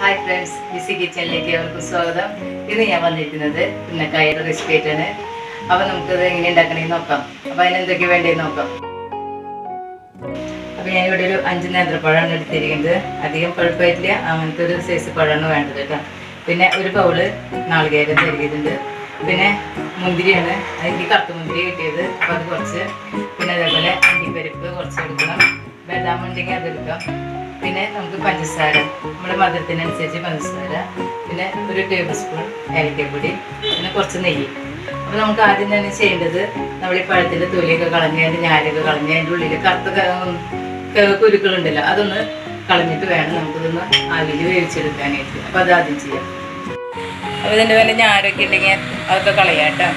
Hi friends BC കിച്ചണിലേക്ക് അവർക്ക് സ്വാഗതം. ഇന്ന് ഞാൻ വന്നിരിക്കുന്നത് ഉന്നക്കായുടെ റെസിപ്പി ആയിട്ടാണ്. അപ്പോൾ നമുക്കത് എങ്ങനെ ഉണ്ടാക്കണമെന്ന് നോക്കാം. അപ്പോൾ അതിനെന്തൊക്കെ വേണ്ടതെന്ന് നോക്കാം. അപ്പോൾ ഇവിടെ ഒരു അഞ്ച് നേന്ത്രപ്പഴമാണ് എടുത്തിരിക്കുന്നത്. അധികം പഴുപ്പായിട്ടില്ല അങ്ങനത്തെ ഒരു സൈസ് പഴമാണ് വേണ്ടത് കേട്ടോ. പിന്നെ ഒരു ബൗൾ നാളികേരം നൽകിയിട്ടുണ്ട് പിന്നെ മുന്തിരിയാണ്. എനിക്ക് കറുത്ത മുന്തിരി കിട്ടിയത്. അപ്പോൾ അത് കുറച്ച് പിന്നെ അതേപോലെ അണ്ടിപ്പരിപ്പ് കുറച്ച് എടുക്കണം. ബദാം ഉണ്ടെങ്കിൽ അതെടുക്കാം പിന്നെ നമുക്ക് പഞ്ചസാര നമ്മുടെ മധുരത്തിനനുസരിച്ച് പഞ്ചസാര പിന്നെ ഒരു ടേബിൾ സ്പൂൺ ഏലക്കപ്പൊടി പിന്നെ കുറച്ച് നെയ്യ്. അപ്പോൾ നമുക്ക് ആദ്യം തന്നെ ചെയ്യേണ്ടത് നമ്മൾ ഈ പഴത്തിന്റെ തൊലിയൊക്കെ കളഞ്ഞ് അതിന്റെ ഞാരൊക്കെ കളഞ്ഞ് അതിന്റെ ഉള്ളിൽ കറുത്ത കുരുക്കളുണ്ടല്ലോ അതൊന്ന് കളഞ്ഞിട്ട് വേണം നമുക്കിതൊന്ന് ആവിയിൽ വേവിച്ചെടുക്കാനായിട്ട്. അപ്പോൾ അത് ആദ്യം ചെയ്യാം. അപ്പോൾ ഇതിന്റെ വല്ല ഞാരൊക്കെ ഉണ്ടെങ്കിൽ അതൊക്കെ കളയാം കേട്ടോ.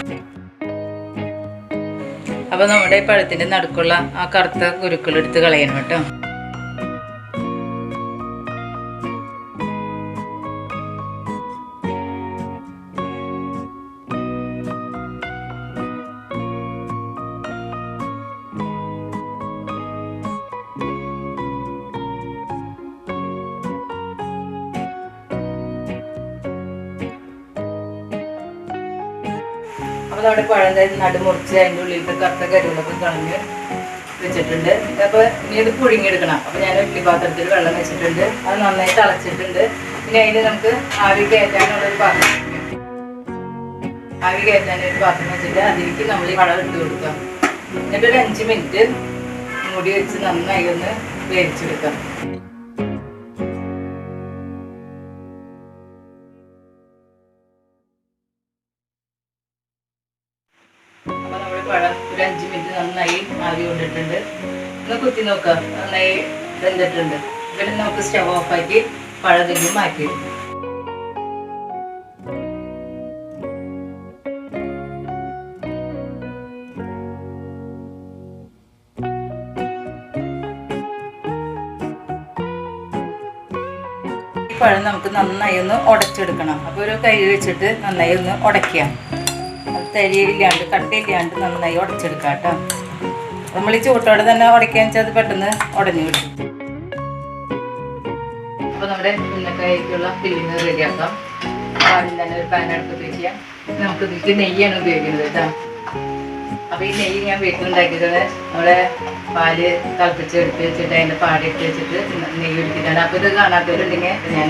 അപ്പോൾ നമ്മുടെ പഴത്തിന്റെ നടുക്കുള്ള ആ കറുത്ത കുരുക്കൾ എടുത്ത് കളയണം കേട്ടോ. അപ്പോൾ നമ്മുടെ പഴം നടുമുറിച്ച് അതിന്റെ ഉള്ളിലത്തെ കറുത്ത കരുവിളൊക്കെ കളഞ്ഞ് വെച്ചിട്ടുണ്ട്. അപ്പോൾ ഇനി ഇത് പുഴുങ്ങിയെടുക്കണം. അപ്പോൾ ഞാൻ ഇഡ്ഡലി പാത്രത്തിൽ വെള്ളം വെച്ചിട്ടുണ്ട്. അത് നന്നായി തിളച്ചിട്ടുണ്ട്. പിന്നെ അതിന് നമുക്ക് ആവി കയറ്റാനുള്ളൊരു പാത്രം ആവി കയറ്റാനൊരു പാത്രം വെച്ചിട്ട് അതിലേക്ക് നമ്മൾ ഈ വളം ഇട്ട് കൊടുക്കാം. എന്നിട്ട് ഒരു അഞ്ച് മിനിറ്റ് മൂടി വെച്ച് നന്നായി ഒന്ന് വേവിച്ചെടുക്കാം. ഒരു അഞ്ച് മിനിറ്റ് നന്നായി ആവി കൊണ്ടിട്ടുണ്ട്. ഒന്ന് കുത്തി നോക്കുക നന്നായി വെന്തിട്ടുണ്ട്. ഇവിടെ നമുക്ക് സ്റ്റവ് ഓഫാക്കി തന്നെ മാറ്റി. പഴം നമുക്ക് നന്നായി ഒന്ന് ഉടച്ചെടുക്കണം. അപ്പോൾ ഒരു കൈ വെച്ചിട്ട് നന്നായി ഒന്ന് ഉടയ്ക്കുക തരിയില്ലാണ്ട് കട്ടയില്ലാണ്ട് നന്നായി ഉടച്ചെടുക്കാം കേട്ടോ. നമ്മൾ ഈ ചൂട്ടോടെ തന്നെ ഉടയ്ക്കാന്ന് വെച്ചാൽ അത് പെട്ടെന്ന് ഉടഞ്ഞു കിട്ടും. അപ്പോൾ നമ്മുടെ ഉന്നക്കായ്ക്കുള്ള ഫില്ലിങ് റെഡിയാക്കാം ആദ്യം തന്നെ ഒരു പാൻ അടുപ്പത്ത് വയ്ക്കാം നമുക്ക് ഇതിലേക്ക് നെയ്യാണ് ഉപയോഗിക്കുന്നത് കേട്ടോ. അപ്പോൾ ഈ നെയ്യ് ഞാൻ വീട്ടിലുണ്ടാക്കിയത് നമ്മുടെ പാൽ തിളപ്പിച്ച് എടുത്ത് വെച്ചിട്ട് അതിന്റെ പാടി ഇട്ട് വെച്ചിട്ട് നെയ്യ് ഒഴിക്കുന്നതാണ് അപ്പോൾ ഇത് കാണാത്തവരുണ്ടെങ്കിൽ ഞാൻ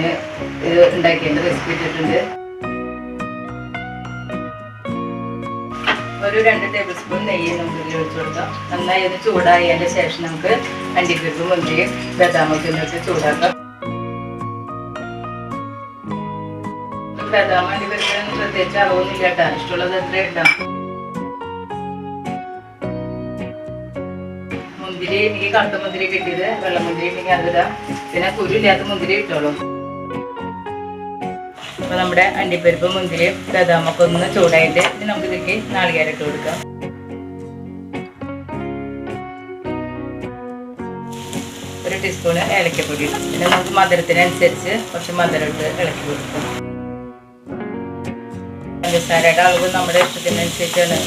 ഇത് ഉണ്ടാക്കിയതിന്റെ റെസിപ്പി ഇട്ടിട്ടുണ്ട്. ഒരു രണ്ട് ടേബിൾ സ്പൂൺ നെയ്യ് നമുക്ക് ഇതിൽ ഒഴിച്ചു കൊടുക്കാം. നന്നായി ഒന്ന് ചൂടായതിന്റെ ശേഷം നമുക്ക് അണ്ടിപ്പരിപ്പ് മുന്തിരിയും ബദാമൊക്കെ ഒന്ന് വെച്ച് ചൂടാക്കാം ബദാം അണ്ടിപ്പരിപ്പിനൊന്നും പ്രത്യേകിച്ച് അളവൊന്നുമില്ല കേട്ടോ. ഇഷ്ടമുള്ളത് എത്ര ഇടാം. മുന്തിരി എനിക്ക് കറുത്ത മുന്തിരി കിട്ടിയത് വെള്ളമുന്തിരി ഉണ്ടെങ്കിൽ അതിടാം പിന്നെ കുരു ഇല്ലാത്ത മുന്തിരി ഇട്ടോളൂ. അപ്പൊ നമ്മുടെ അണ്ടിപ്പരിപ്പ് മുന്തിരിയും ബദാമൊക്കെ ഒന്ന് ചൂടായിട്ട് ഇത് നമുക്ക് ഇതിലേക്ക് നാളികേരം ഇട്ട് കൊടുക്കാം. ഒരു ടീസ്പൂണ് ഏലക്കപ്പൊടി. പിന്നെ നമുക്ക് മധുരത്തിനനുസരിച്ച് കുറച്ച് മധുരം ഇട്ട് ഇളക്കി കൊടുക്കാം. പഞ്ചസാരയുടെ അളവ് നമ്മുടെ ഇഷ്ടത്തിനനുസരിച്ചാണ്.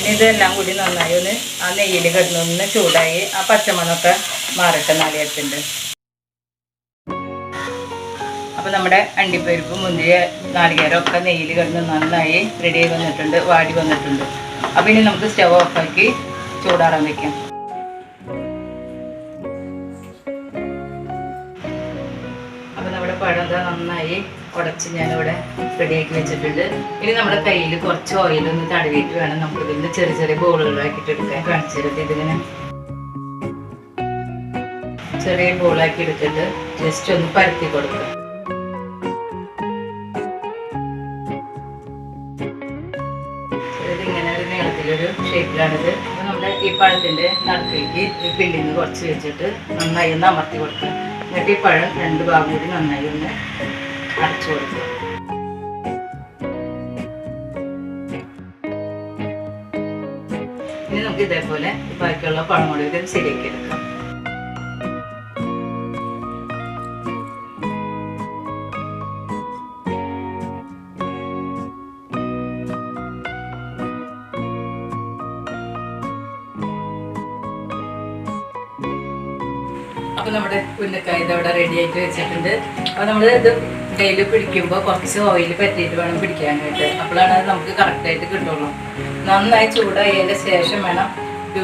ഇനി ഇതെല്ലാം കൂടി നന്നായി ഒന്ന് ആ നെയ്യിൽ കിടന്നൊന്ന് ചൂടായി ആ പച്ചമണമൊക്കെ മാറട്ടെ നാളികേരത്തിന്റെ. നമ്മുടെ അണ്ടിപ്പരിപ്പ് മുന്തിരി നാളികേരം ഒക്കെ നെയ്യിൽ കിടന്ന് നന്നായി റെഡി ആയി വന്നിട്ടുണ്ട് വാടി വന്നിട്ടുണ്ട്. അപ്പോൾ ഇനി നമുക്ക് സ്റ്റവ് ഓഫാക്കി ചൂടാറാൻ വയ്ക്കാം അപ്പോൾ നമ്മുടെ നന്നായി ഉടച്ച് ഞാനിവിടെ റെഡിയാക്കി വെച്ചിട്ടുണ്ട്. ഇനി നമ്മുടെ കയ്യിൽ കുറച്ച് ഓയിൽ ഒന്ന് തടവിയിട്ട് വേണം നമുക്ക് ഇതിന്റെ ചെറിയ ചെറിയ ബോളുകളാക്കിയിട്ട് എടുക്കാൻ. കാണിച്ചു തരുന്നത് ഇതിങ്ങനെ ചെറിയ ബോളാക്കി എടുത്തിട്ട് ജസ്റ്റ് ഒന്ന് പരത്തി കൊടുക്കുക ഷേപ്പിലാണിത് അപ്പോൾ നമ്മുടെ ഈ പഴത്തിന്റെ നടുക്കിലേക്ക് ഈ പിള്ളിന്ന് കുറച്ച് വെച്ചിട്ട് നന്നായി ഒന്ന് അമർത്തി കൊടുക്കുക. എന്നിട്ട് ഈ പഴം രണ്ട് ഭാഗം കൂടി നന്നായി ഒന്ന് അടച്ചു കൊടുക്കുക. ഇനി നമുക്ക് ഇതേപോലെ ബാക്കിയുള്ള പഴം കൂടി ഇത് ശരിയാക്കി എടുക്കാം. അപ്പൊ നമ്മുടെ ഉന്നക്കായ ഇതവിടെ റെഡി ആയിട്ട് വെച്ചിട്ടുണ്ട്. അപ്പൊ നമ്മൾ ഇത് കയ്യിൽ പിടിക്കുമ്പോൾ കുറച്ച് ഓയിൽ പറ്റിയിട്ട് വേണം പിടിക്കാനായിട്ട്. അപ്പോഴാണ് അത് നമുക്ക് കറക്റ്റായിട്ട് കിട്ടുള്ളൂ. നന്നായി ചൂടായതിന്റെ ശേഷം വേണം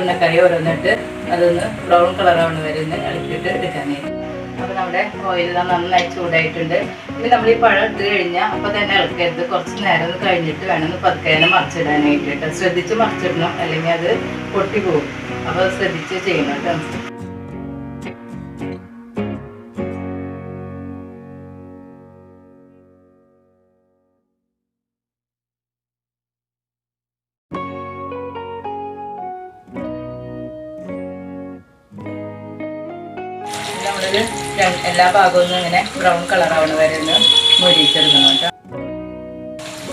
ഉന്നക്കായ ഓരോന്നിട്ട് അതൊന്ന് ബ്രൗൺ കളറാണ് വരെ ഒന്ന് ഇളക്കിയിട്ട് എടുക്കാനായിട്ട്. അപ്പോൾ നമ്മുടെ ഓയിൽ നന്നായി ചൂടായിട്ടുണ്ട്. ഇനി നമ്മൾ ഈ പഴം ഇട്ട് കഴിഞ്ഞാൽ അപ്പോൾ തന്നെ ഇളക്കരുത്. കുറച്ച് നേരം ഒന്ന് കഴിഞ്ഞിട്ട് വേണം പതുക്കേനെ മറിച്ചിടാനായിട്ട് ശ്രദ്ധിച്ച് മറിച്ചിടണം. അല്ലെങ്കിൽ അത് പൊട്ടി പോകും. അപ്പോൾ ശ്രദ്ധിച്ച് ചെയ്യണം കേട്ടോ. എല്ലാ ഭാഗവും ഇങ്ങനെ ബ്രൗൺ കളർ ആവണ വരെ ഒന്ന് മുരിച്ചെടുക്കണം കേട്ടോ.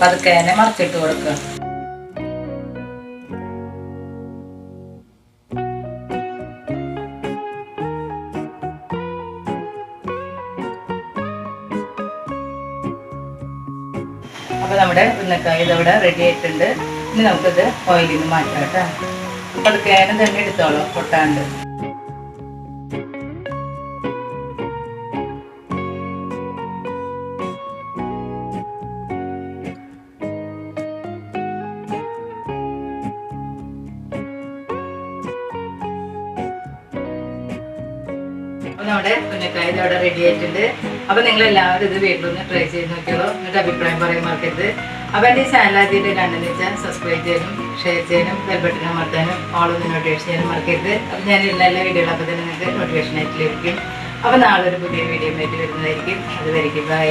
പതുക്കെ തന്നെ മറച്ചിട്ട് കൊടുക്കുക. അപ്പൊ നമ്മുടെ ഉന്നക്കായ ഇതവിടെ റെഡി ആയിട്ടുണ്ട്. ഇനി നമുക്കിത് ഓയിലിൽ മാറ്റാം കേട്ടോ. പതുക്കെ തന്നെ എടുത്തോളാം പൊട്ടാണ്ട്. നമ്മുടെ പുന്നക്കായ ഇവിടെ റെഡി ആയിട്ടുണ്ട്. അപ്പൊ നിങ്ങൾ എല്ലാവരും ഇത് വീട്ടിലൊന്ന് ട്രൈ ചെയ്ത് നോക്കിയോളൂ. എന്നിട്ട് അഭിപ്രായം പറയാൻ മറക്കരുത് അപ്പൊ എന്റെ ഈ ചാനൽ ആദ്യമായിട്ട് കണ്ടെന്ന് വെച്ചാൽ സബ്സ്ക്രൈബ് ചെയ്യാനും ഷെയർ ചെയ്യാനും ബെൽബട്ടൺ അമർത്താനും ഓളൊന്ന് നോട്ടിഫിക്കേഷൻ ചെയ്യാനും മറക്കരുത്. അപ്പൊ ഞാൻ എല്ലാ എല്ലാ വീഡിയോകളും അപ്പൊ തന്നെ നിങ്ങൾക്ക് നോട്ടിഫിക്കേഷൻ ആയിട്ട് ലഭിക്കും. അപ്പൊ നാളെ ഒരു പുതിയ വീഡിയോ ആയിട്ട് വരുന്നതായിരിക്കും. അത് വരയ്ക്കും ബൈ